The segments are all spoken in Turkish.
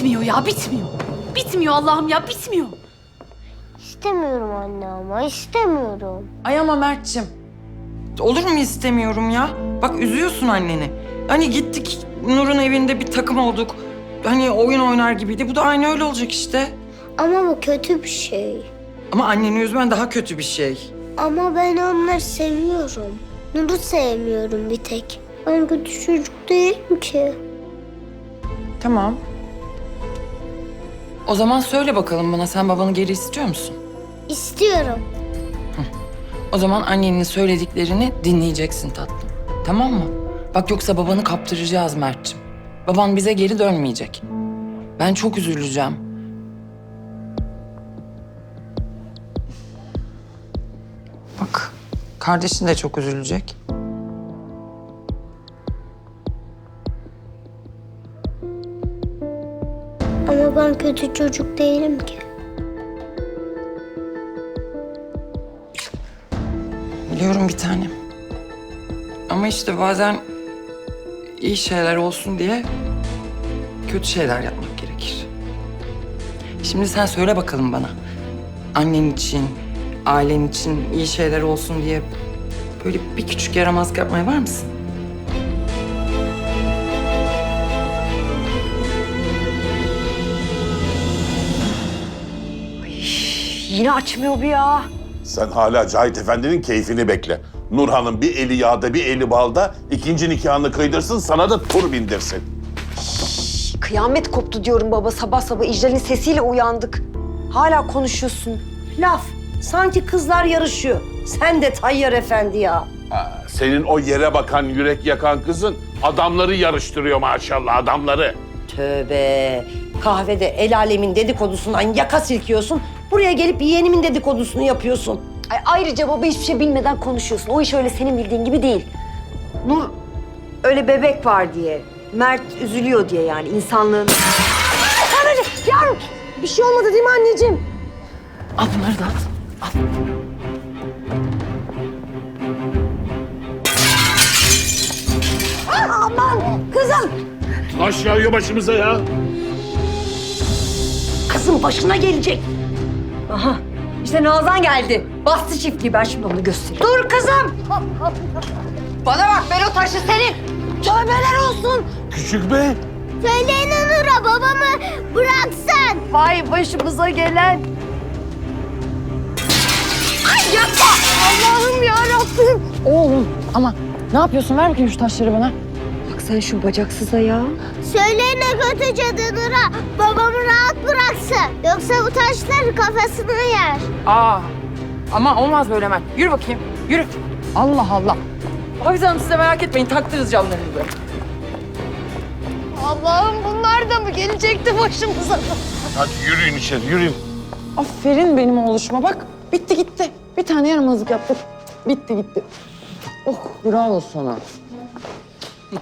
Bitmiyor ya bitmiyor. Bitmiyor Allah'ım ya bitmiyor. İstemiyorum anne ama istemiyorum. Ay ama Mert'cim. Olur mu istemiyorum ya? Bak üzüyorsun anneni. Hani gittik Nur'un evinde bir takım olduk. Hani oyun oynar gibiydi. Bu da aynı öyle olacak işte. Ama bu kötü bir şey. Ama anneni üzmen daha kötü bir şey. Ama ben onları seviyorum. Nur'u sevmiyorum bir tek. Ben kötü çocuk değilim ki. Tamam. O zaman söyle bakalım bana sen babanı geri istiyor musun? İstiyorum. O zaman annenin söylediklerini dinleyeceksin tatlım. Tamam mı? Bak yoksa babanı kaptıracağız Mert'cim. Baban bize geri dönmeyecek. Ben çok üzüleceğim. Bak kardeşin de çok üzülecek. Kötü çocuk değilim ki. Biliyorum bir tanem. Ama işte bazen iyi şeyler olsun diye kötü şeyler yapmak gerekir. Şimdi sen söyle bakalım bana. Annen için, ailen için iyi şeyler olsun diye böyle bir küçük yaramazlık yapmaya var mısın? Yine açmıyor bu ya. Sen hala Cahit Efendi'nin keyfini bekle. Nurhan'ın bir eli yağda bir eli balda ikinci nikahını kıydırsın sana da tur bindirsin. Kıyamet koptu diyorum baba. Sabah sabah İclal'in sesiyle uyandık. Hala konuşuyorsun. Laf. Sanki kızlar yarışıyor. Sen de Tayyar Efendi ya. Senin o yere bakan yürek yakan kızın adamları yarıştırıyor maşallah adamları. Tövbe. Kahvede el alemin dedikodusundan yaka silkiyorsun. Buraya gelip yeğenimin dedikodusunu yapıyorsun. Ay, ayrıca baba hiçbir şey bilmeden konuşuyorsun. O iş öyle senin bildiğin gibi değil. Nur öyle bebek var diye. Mert üzülüyor diye yani insanlığın. Anneciğim yavrum bir şey olmadı değil mi anneciğim? Al bunları da at. Aman kızım. Taş yağıyor başımıza ya. Kızım başına gelecek. Aha işte Nazan geldi. Bastı çiftliği ben şimdi onu göstereyim. Dur kızım. Bana bak ben o taşı senin. Tövbeler olsun. Küçük bey. Söyleyin Nur'a babamı bıraksan. Vay başımıza gelen. Ay yapma. Allah'ım ya Rabbim. Oğlum ama ne yapıyorsun? Ver bakayım şu taşları bana. Sen şu bacaksıza ya. Söyleyin kötü cadı Nur'a babamı rahat bıraksın. Yoksa bu taşlar kafasını yer. Aa ama olmaz böyle hemen. Yürü bakayım. Yürü. Allah Allah. Hafize Hanım size merak etmeyin. Taktırız camlarınızı. Allah'ım bunlar da mı gelecekti başımıza? Hadi yürüyün içeri yürüyün. Aferin benim oğluşuma bak. Bitti gitti. Bir tane yaramazlık yaptık. Bitti gitti. Oh bravo sana.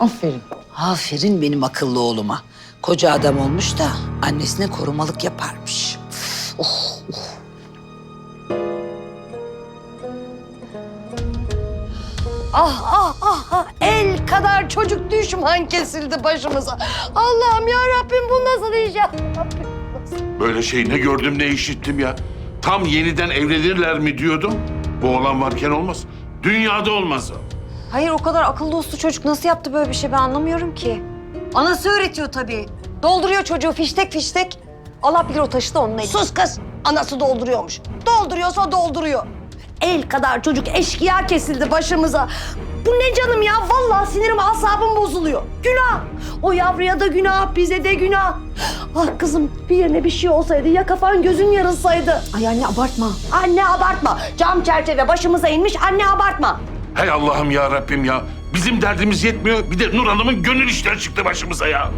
Aferin. Aferin benim akıllı oğluma. Koca adam olmuş da annesine korumalık yaparmış. Oh, oh. Ah ah ah ah el kadar çocuk düşman kesildi başımıza. Allah'ım ya Rabbim bu nasıl iş ya? Böyle şey ne gördüm ne işittim ya. Tam yeniden evlenirler mi diyordum. Bu olan varken olmaz. Dünyada olmaz. Hayır o kadar akıllı uslu çocuk nasıl yaptı böyle bir şey ben anlamıyorum ki. Anası öğretiyor tabii. Dolduruyor çocuğu fiştek fiştek. Allah bilir o taşı da onun eli. Sus kız anası dolduruyormuş. Dolduruyorsa dolduruyor. El kadar çocuk eşkıya kesildi başımıza. Bu ne canım ya? Vallahi sinirim asabım bozuluyor. Günah. O yavruya da günah, bize de günah. Ah kızım bir yerine bir şey olsaydı ya kafan gözün yarılsaydı. Ay anne abartma. Anne abartma. Cam çerçeve başımıza inmiş anne abartma. Hey Allah'ım ya Rabbim ya. Bizim derdimiz yetmiyor. Bir de Nur Hanım'ın gönül işleri çıktı başımıza ya.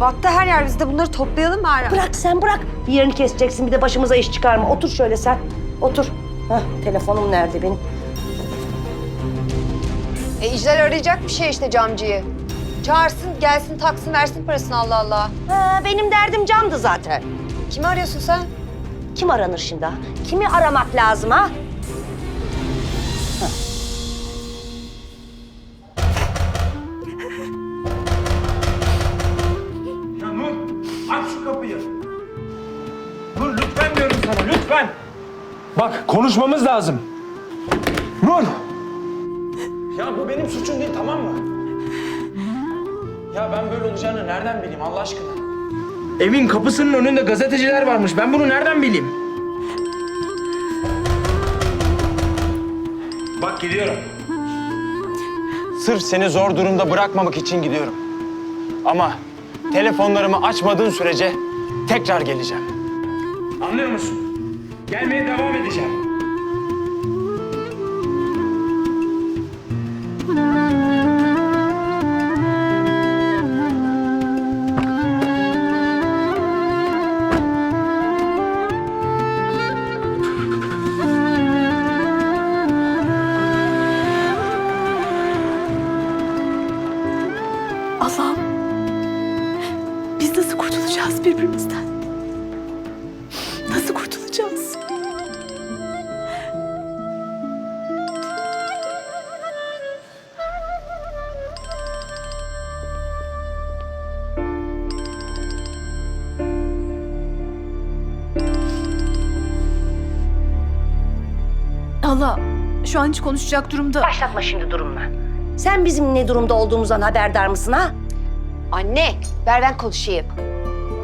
Baktı her yer biz de bunları toplayalım mı hala? Bırak sen bırak. Bir yerini keseceksin bir de başımıza iş çıkarma. Otur şöyle sen. Otur. Hah, telefonum nerede benim? E İclal arayacak bir şey işte camcıyı. Çağırsın gelsin taksın versin parasını Allah Allah. Ha, benim derdim camdı zaten. Kimi arıyorsun sen? Kim aranır şimdi ha? Kimi aramak lazım ha? Ya Nur aç şu kapıyı. Nur lütfen diyorum sana lütfen. Bak konuşmamız lazım. Nur! Ya bu benim suçum değil tamam mı? Ya ben böyle olacağını nereden bileyim Allah aşkına? Evin kapısının önünde gazeteciler varmış. Ben bunu nereden bileyim? Bak gidiyorum. Sırf seni zor durumda bırakmamak için gidiyorum. Ama telefonlarımı açmadığın sürece tekrar geleceğim. Anlıyor musun? Gelmeye devam edeceğim. Şu an hiç konuşacak durumda. Başlatma şimdi durumla. Sen bizim ne durumda olduğumuzdan haberdar mısın ha? Anne ver ben konuşayım.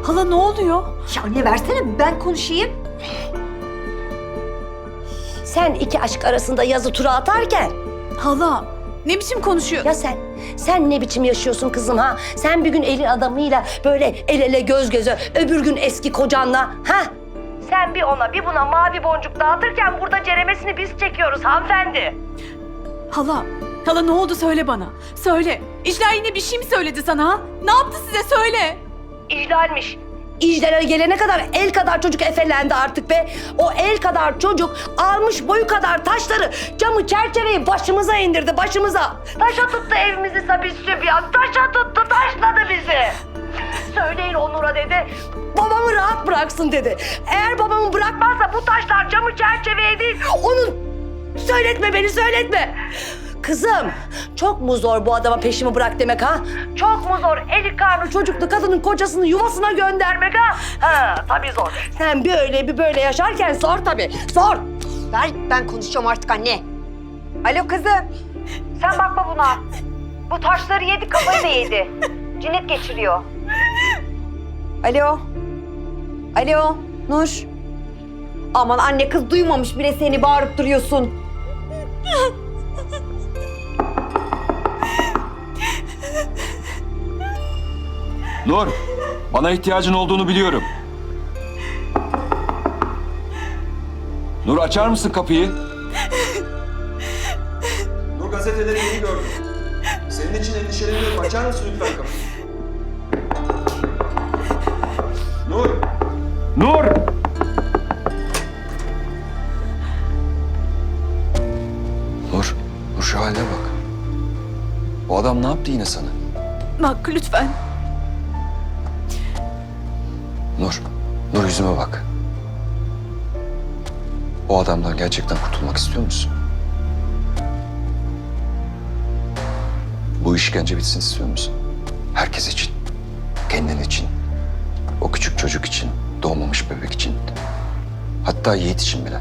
Hala ne oluyor? Ya anne versene ben konuşayım. Sen iki aşk arasında yazı tura atarken Hala, ne biçim konuşuyor? ya sen sen ne biçim yaşıyorsun kızım ha? Sen bir gün elin adamıyla böyle el ele göz göze öbür gün eski kocanla ha? Sen bir ona bir buna mavi boncuk dağıtırken burada ceremesini biz çekiyoruz hanımefendi. Hala, hala ne oldu söyle bana. Söyle. İcra yine bir şey mi söyledi sana ha? Ne yaptı size söyle. İhlalmiş. İclere gelene kadar el kadar çocuk efelendi artık be. O el kadar çocuk almış boyu kadar taşları camı çerçeveyi başımıza indirdi başımıza. Taşa tuttu evimizi Sabi Sübyan. Taşa tuttu taşladı bizi. Söyleyin Onur'a dedi. Babamı rahat bıraksın dedi. Eğer babamı bırakmazsa bu taşlar camı çerçeveye değil onun... Söyletme beni söyletme. Kızım çok mu zor bu adama peşimi bırak demek ha? Çok mu zor eli karnı çocuklu kadının kocasını yuvasına göndermek ha? Ha tabii zor. Sen bir öyle bir böyle yaşarken zor tabii zor. Ver ben konuşacağım artık anne. Alo kızım. Sen bakma buna. Bu taşları yedi kafayı da yedi. Cinnet geçiriyor. Alo. Alo Nur. Aman anne kız duymamış bile seni bağırıp duruyorsun. Nur, bana ihtiyacın olduğunu biliyorum. Nur açar mısın kapıyı? Nur gazeteleri yeni gördüm. Senin için endişeleniyorum. Açar mısın lütfen kapıyı? Nur! Nur, Nur şu haline bak. O adam ne yaptı yine sana? Bak lütfen. Nur, Nur yüzüme bak. O adamdan gerçekten kurtulmak istiyor musun? Bu işkence bitsin istiyor musun? Herkes için. Kendin için. O küçük çocuk için. Doğmamış bebek için. Hatta Yiğit için bile.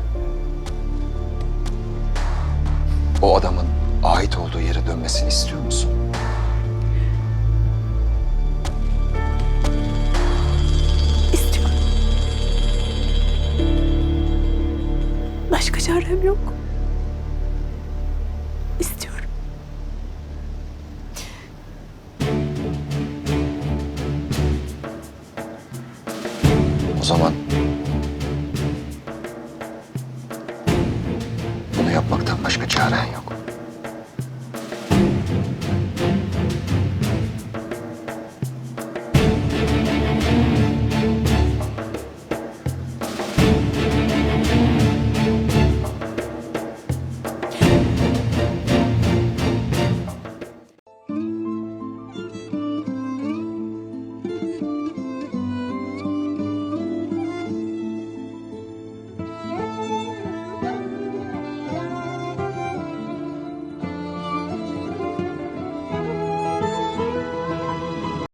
O adamın ait olduğu yere dönmesini istiyor musun? İstiyorum. Başka çarem yok. Korkmaktan başka çaren yok.